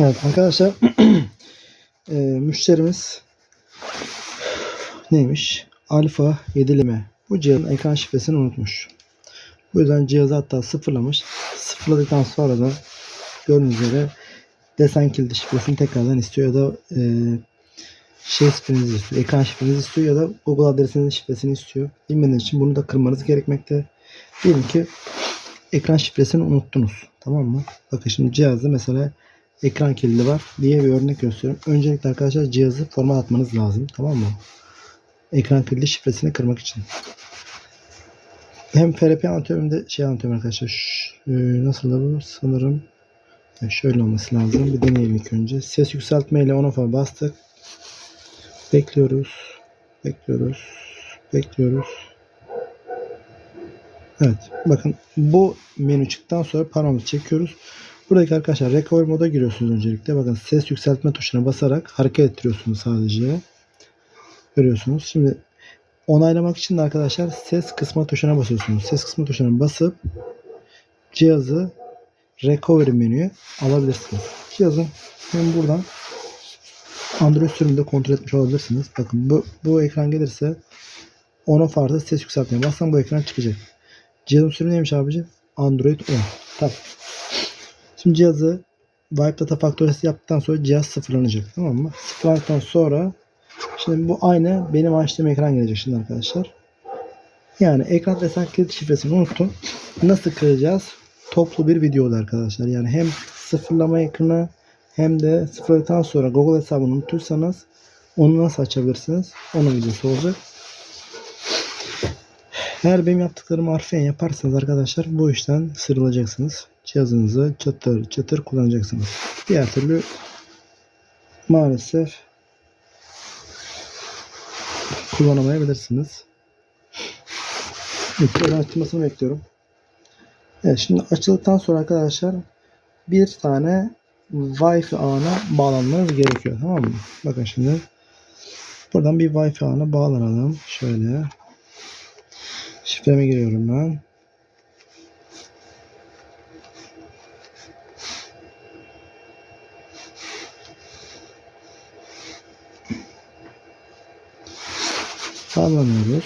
Evet arkadaşlar e, müşterimiz neymiş? Alfa 7'leme. Bu cihazın ekran şifresini unutmuş. Bu yüzden cihazı hatta sıfırlamış. Sıfırladıktan sonra da gördüğünüz üzere desen kilidi şifresini tekrardan istiyor ya da e, şey şifrenizi istiyor. Ekran şifrenizi istiyor ya da Google adresinizin şifresini istiyor. Bilmediğiniz için bunu da kırmanız gerekmekte. Diyelim ki ekran şifresini unuttunuz. Tamam mı? Bakın şimdi cihazda mesela ekran kilidi var diye bir örnek gösteriyorum. Öncelikle arkadaşlar cihazı format atmanız lazım. Tamam mı? Ekran kilidi şifresini kırmak için. Hem FRP anlatıyorum şey anlatıyorum arkadaşlar. Ş- e, nasıl da bu? Sanırım e, şöyle olması lazım. Bir deneyelim ilk önce. Ses yükseltme ile on off'a bastık. Bekliyoruz. Bekliyoruz. Bekliyoruz. Evet. Bakın bu menü çıktıktan sonra parmağımızı çekiyoruz. Buradaki arkadaşlar recover moda giriyorsunuz öncelikle. Bakın ses yükseltme tuşuna basarak hareket ettiriyorsunuz sadece. Görüyorsunuz. Şimdi onaylamak için de arkadaşlar ses kısma tuşuna basıyorsunuz. Ses kısma tuşuna basıp cihazı recovery menüye alabilirsiniz. Cihazın hem buradan Android sürümünde kontrol etmiş olabilirsiniz. Bakın bu, bu ekran gelirse ona farklı ses yükseltmeye bassam bu ekran çıkacak. Cihazın sürümü neymiş abici? Android 10. Tamam. Şimdi cihazı Wipe Data Factory'si yaptıktan sonra cihaz sıfırlanacak. Tamam mı? Sıfırlandıktan sonra şimdi bu aynı benim açtığım ekran gelecek şimdi arkadaşlar. Yani ekran desen kilit şifresini unuttum. Nasıl kıracağız? Toplu bir video oldu arkadaşlar. Yani hem sıfırlama ekranı hem de sıfırladıktan sonra Google hesabını unutursanız onu nasıl açabilirsiniz? Onun videosu olacak. Eğer benim yaptıklarımı harfiyen yaparsanız arkadaşlar bu işten sıyrılacaksınız. Cihazınızı çatır çatır kullanacaksınız. Diğer türlü maalesef kullanamayabilirsiniz. Ekran açılmasını bekliyorum. Evet şimdi açıldıktan sonra arkadaşlar bir tane Wi-Fi ağına bağlanmanız gerekiyor. Tamam mı? Bakın şimdi buradan bir Wi-Fi ağına bağlanalım. Şöyle şifreme giriyorum ben. Bağlanıyoruz.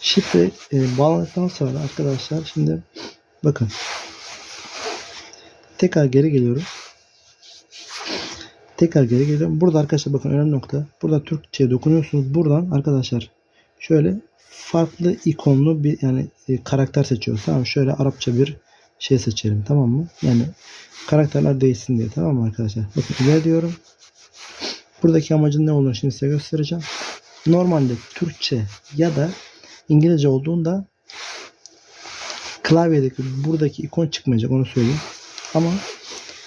Şifre e, bağlandıktan sonra arkadaşlar şimdi bakın tekrar geri geliyorum. Tekrar geri geliyorum. Burada arkadaşlar bakın önemli nokta. Burada Türkçe'ye dokunuyorsunuz. Buradan arkadaşlar şöyle farklı ikonlu bir yani e, karakter seçiyoruz. Tamam? Şöyle Arapça bir şey seçelim. Tamam mı? Yani karakterler değişsin diye. Tamam mı arkadaşlar? Bakın ileri diyorum. Buradaki amacın ne olduğunu şimdi size göstereceğim. Normalde Türkçe ya da İngilizce olduğunda klavyedeki buradaki ikon çıkmayacak onu söyleyeyim. Ama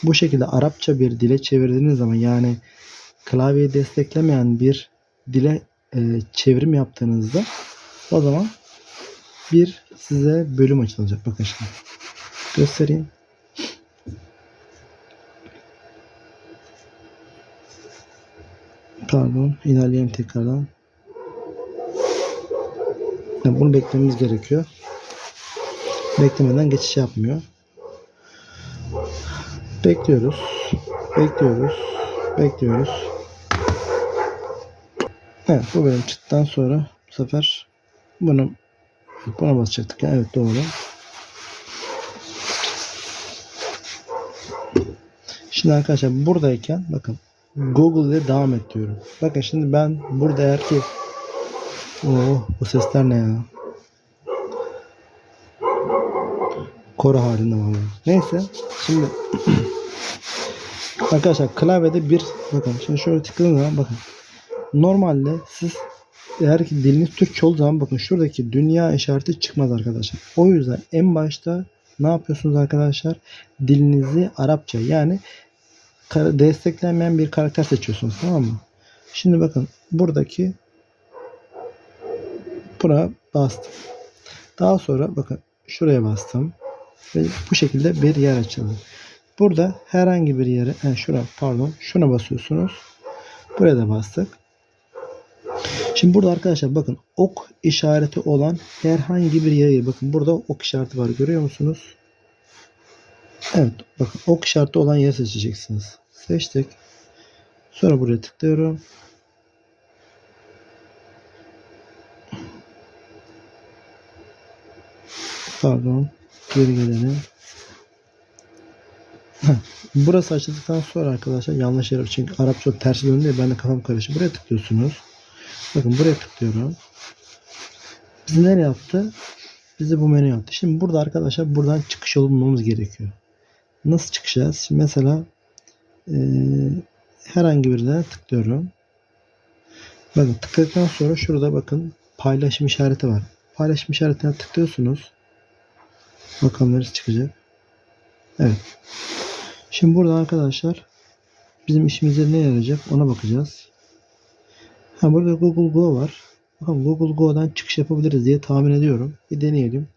bu şekilde Arapça bir dile çevirdiğiniz zaman yani klavyeyi desteklemeyen bir dile e, çevrim yaptığınızda o zaman bir size bölüm açılacak. Bakın şimdi. Göstereyim. Pardon. ilerleyelim tekrardan. Yani bunu beklememiz gerekiyor. Beklemeden geçiş yapmıyor. Bekliyoruz. Bekliyoruz. Bekliyoruz. Evet bu benim çıktıktan sonra bu sefer bunu buna basacaktık. Evet doğru. Şimdi arkadaşlar buradayken bakın Google ile devam et diyorum. Bakın şimdi ben burada eğer ki Oh bu sesler ne ya? Koro halinde vallahi. Neyse şimdi arkadaşlar klavyede bir bakın şimdi şöyle tıkladığınız zaman bakın normalde siz eğer ki diliniz Türkçe olduğu zaman bakın şuradaki dünya işareti çıkmaz arkadaşlar. O yüzden en başta ne yapıyorsunuz arkadaşlar? Dilinizi Arapça yani desteklenmeyen bir karakter seçiyorsunuz tamam mı? Şimdi bakın buradaki buna bastım. Daha sonra bakın şuraya bastım. Ve bu şekilde bir yer açıldı. Burada herhangi bir yere, he, şuna pardon, şuna basıyorsunuz. Buraya da bastık. Şimdi burada arkadaşlar bakın ok işareti olan herhangi bir yere bakın burada ok işareti var görüyor musunuz? Evet bakın ok işareti olan yeri seçeceksiniz. Seçtik. Sonra buraya tıklıyorum. Pardon. Geri gelelim. Burası açıldıktan sonra arkadaşlar yanlış yer çünkü Arapça tersi döndü ya ben de kafam karıştı. Buraya tıklıyorsunuz. Bakın buraya tıklıyorum. Bizi nereye yaptı? Bizi bu menü yaptı. Şimdi burada arkadaşlar buradan çıkış yolu bulmamız gerekiyor. Nasıl çıkacağız? Şimdi mesela eee, herhangi birine tıklıyorum. Bakın tıkladıktan sonra şurada bakın paylaşım işareti var. Paylaşım işaretine tıklıyorsunuz. Bakalım neresi çıkacak. Evet. Şimdi burada arkadaşlar bizim işimize ne yarayacak ona bakacağız. Ha burada Google Go var. Bakalım Google Go'dan çıkış yapabiliriz diye tahmin ediyorum. Bir deneyelim.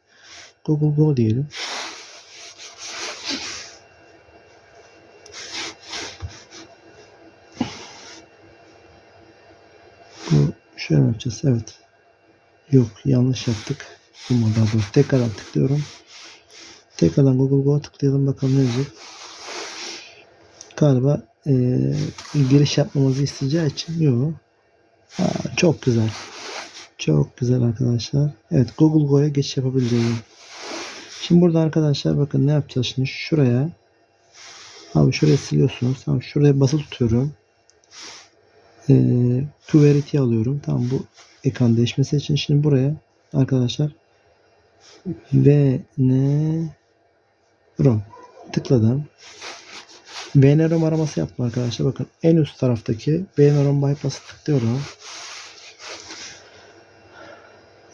Google Go diyelim. Bu şöyle mi yapacağız? Evet. Yok yanlış yaptık. Bu moda bu. Tekrardan tıklıyorum. Tekrardan Google Go'a tıklayalım bakalım ne diyecek. Galiba eee, giriş yapmamızı isteyeceği için yok. Ha, çok güzel. Çok güzel arkadaşlar. Evet Google Go'ya geçiş yapabileceğim. Şimdi burada arkadaşlar bakın ne yapacağız şimdi şuraya. Abi şuraya siliyorsunuz. Tamam şuraya basılı tutuyorum. Ee, Qwerty alıyorum. Tamam bu ekran değişmesi için şimdi buraya arkadaşlar ve ne Rom tıkladım. VNROM araması yaptım arkadaşlar. Bakın en üst taraftaki VNROM bypass'ı tıklıyorum.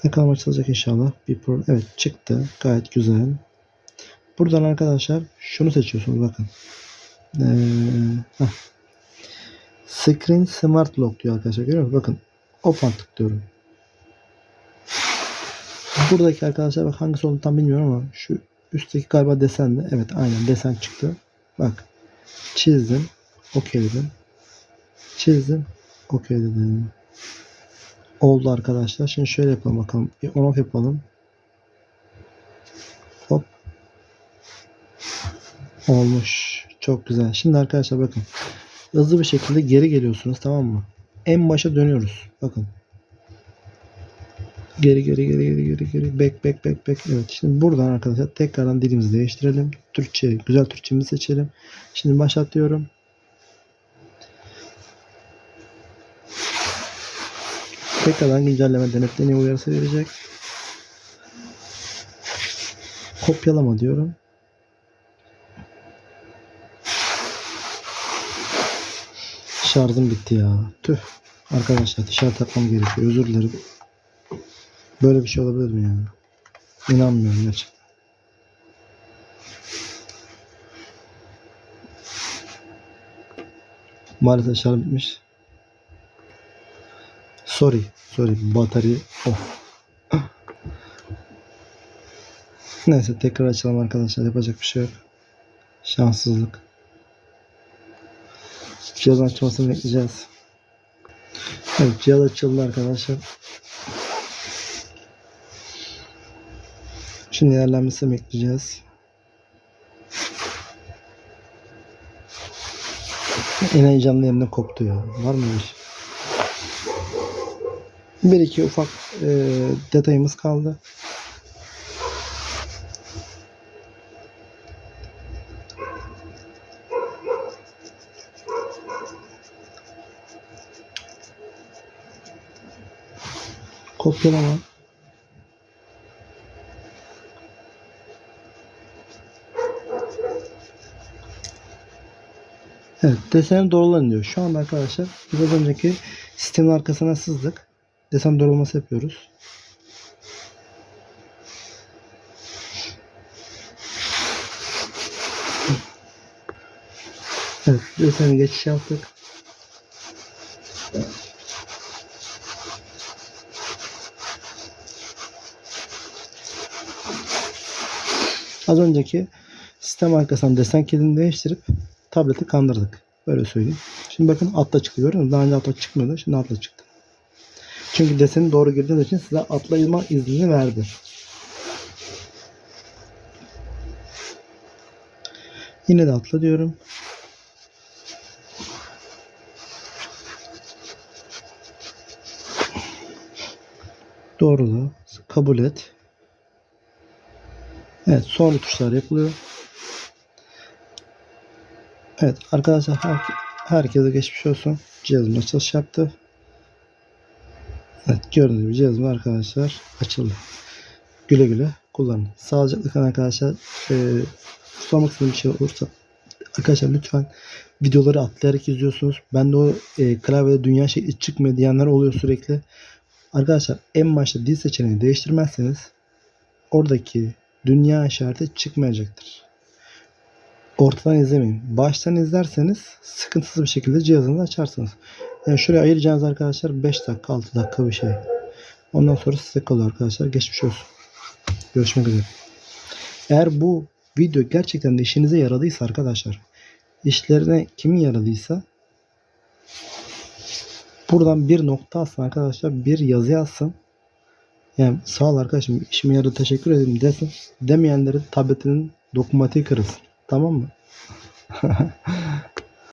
Bakalım açılacak inşallah. Bir pro evet çıktı. Gayet güzel. Buradan arkadaşlar şunu seçiyorsunuz bakın. Ee. Screen Smart Lock diyor arkadaşlar. Görüyor musunuz? Bakın. Open tıklıyorum. Buradaki arkadaşlar bak hangisi olduğunu tam bilmiyorum ama şu üstteki galiba desen de. Evet aynen desen çıktı. Bak. Çizdim. Okey dedim. Çizdim. Okey dedim. Oldu arkadaşlar. Şimdi şöyle yapalım bakalım. Bir on off yapalım. Hop. Olmuş. Çok güzel. Şimdi arkadaşlar bakın. Hızlı bir şekilde geri geliyorsunuz tamam mı? En başa dönüyoruz. Bakın. Geri geri geri geri geri geri. Back back back back. Evet. Şimdi buradan arkadaşlar tekrardan dilimizi değiştirelim. Türkçe, güzel Türkçemizi seçelim. Şimdi başlatıyorum. Tekrardan güncelleme denetleniyor uyarısı verecek. Kopyalama diyorum. Şarjım bitti ya. Tüh. Arkadaşlar dışarı takmam gerekiyor. Özür dilerim. Böyle bir şey olabilir mi ya? İnanmıyorum gerçekten. Maalesef şarj bitmiş. Sorry. Sorry. Batarya off. Neyse tekrar açalım arkadaşlar. Yapacak bir şey yok. Şanssızlık. Cihazın açmasını bekleyeceğiz. Evet cihaz açıldı arkadaşlar. Şimdi ilerlenmesini bekleyeceğiz. En heyecanlı yerimden koptu ya. Var mı bir şey? Bir iki ufak e, detayımız kaldı. Kopyalama. Evet deseni doğrulanın diyor. Şu anda arkadaşlar biz az önceki sistemin arkasına sızdık. Desen doğrulaması yapıyoruz. Evet deseni geçiş yaptık. Az önceki sistem arkasından desen kilidini değiştirip tableti kandırdık. Böyle söyleyeyim. Şimdi bakın atla çıktı görüyor musunuz? Daha önce atla çıkmıyordu. Şimdi atla çıktı. Çünkü deseni doğru girdiğiniz için size atlayma iznini verdi. Yine de atla diyorum. Doğrula. Kabul et. Evet sonra tuşlar yapılıyor. Evet arkadaşlar her, herkese geçmiş olsun. Cihazım açılış yaptı. Evet gördüğünüz gibi cihazım arkadaşlar açıldı. Güle güle kullanın. Sağlıcakla kalın arkadaşlar. Ee, sormak istediğim bir şey olursa arkadaşlar lütfen videoları atlayarak izliyorsunuz. Ben de o e, klavyede dünya şekli çıkmıyor diyenler oluyor sürekli. Arkadaşlar en başta dil seçeneğini değiştirmezseniz oradaki dünya işareti çıkmayacaktır. Ortadan izlemeyin. Baştan izlerseniz sıkıntısız bir şekilde cihazınızı açarsınız. Yani şuraya ayıracağınız arkadaşlar 5 dakika 6 dakika bir şey. Ondan sonra size kalıyor arkadaşlar. Geçmiş olsun. Görüşmek üzere. Eğer bu video gerçekten de işinize yaradıysa arkadaşlar işlerine kimin yaradıysa buradan bir nokta atsın arkadaşlar. Bir yazı yazsın. Yani sağ ol arkadaşım işime yaradı teşekkür ederim desin. Demeyenlerin tabletinin dokunmatiği kırılsın. Tamam mı?